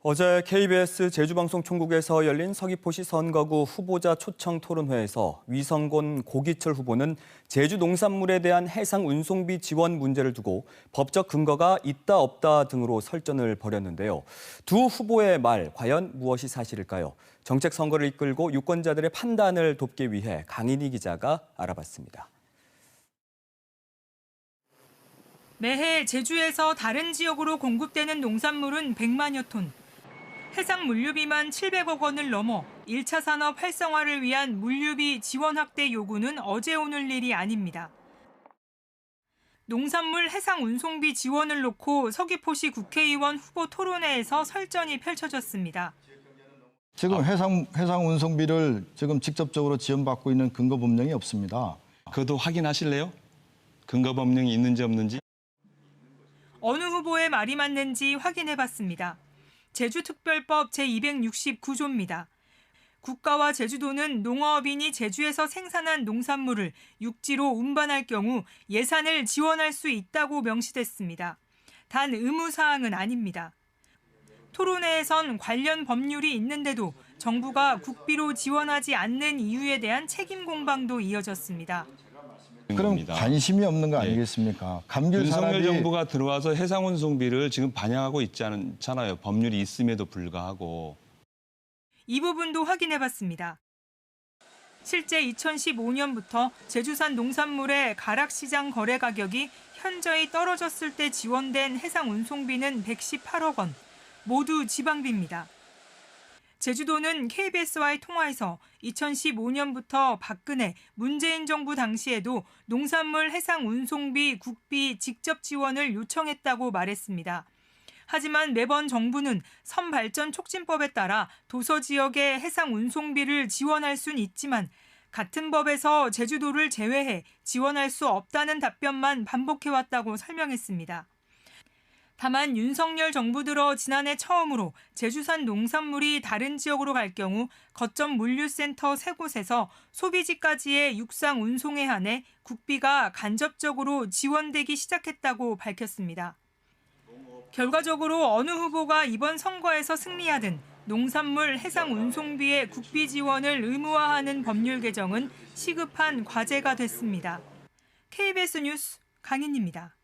어제 KBS 제주방송 총국에서 열린 서귀포시 선거구 후보자 초청 토론회에서 위성곤 고기철 후보는 제주 농산물에 대한 해상 운송비 지원 문제를 두고 법적 근거가 있다 없다 등으로 설전을 벌였는데요. 두 후보의 말 과연 무엇이 사실일까요? 정책 선거를 이끌고 유권자들의 판단을 돕기 위해 강인희 기자가 알아봤습니다. 매해 제주에서 다른 지역으로 공급되는 농산물은 100만여 톤. 해상 물류비만 700억 원을 넘어 1차 산업 활성화를 위한 물류비 지원 확대 요구는 어제 오늘 일이 아닙니다. 농산물 해상 운송비 지원을 놓고 서귀포시 국회의원 후보 토론회에서 설전이 펼쳐졌습니다. 지금 해상 해상 운송비를 지금 직접적으로 지원받고 있는 근거 분명히 없습니다. 그것도 확인하실래요? 근거 법령이 있는지 없는지? 어느 후보의 말이 맞는지 확인해 봤습니다. 제주특별법 제269조입니다. 국가와 제주도는 농어업인이 제주에서 생산한 농산물을 육지로 운반할 경우 예산을 지원할 수 있다고 명시됐습니다. 단 의무사항은 아닙니다. 토론회에선 관련 법률이 있는데도 정부가 국비로 지원하지 않는 이유에 대한 책임 공방도 이어졌습니다. 그럼 겁니다. 관심이 없는 거 예. 아니겠습니까? 감귤 윤석열 산업이 정부가 들어와서 해상 운송비를 지금 반영하고 있지 않잖아요. 법률이 있음에도 불구하고. 이 부분도 확인해 봤습니다. 실제 2015년부터 제주산 농산물의 가락시장 거래 가격이 현저히 떨어졌을 때 지원된 해상 운송비는 118억 원, 모두 지방비입니다. 제주도는 KBS와의 통화에서 2015년부터 박근혜, 문재인 정부 당시에도 농산물 해상 운송비 국비 직접 지원을 요청했다고 말했습니다. 하지만 매번 정부는 선발전 촉진법에 따라 도서 지역의 해상 운송비를 지원할 순 있지만 같은 법에서 제주도를 제외해 지원할 수 없다는 답변만 반복해왔다고 설명했습니다. 다만 윤석열 정부 들어 지난해 처음으로 제주산 농산물이 다른 지역으로 갈 경우 거점 물류센터 세 곳에서 소비지까지의 육상 운송에 한해 국비가 간접적으로 지원되기 시작했다고 밝혔습니다. 결과적으로 어느 후보가 이번 선거에서 승리하든 농산물 해상 운송비의 국비 지원을 의무화하는 법률 개정은 시급한 과제가 됐습니다. KBS 뉴스 강인입니다.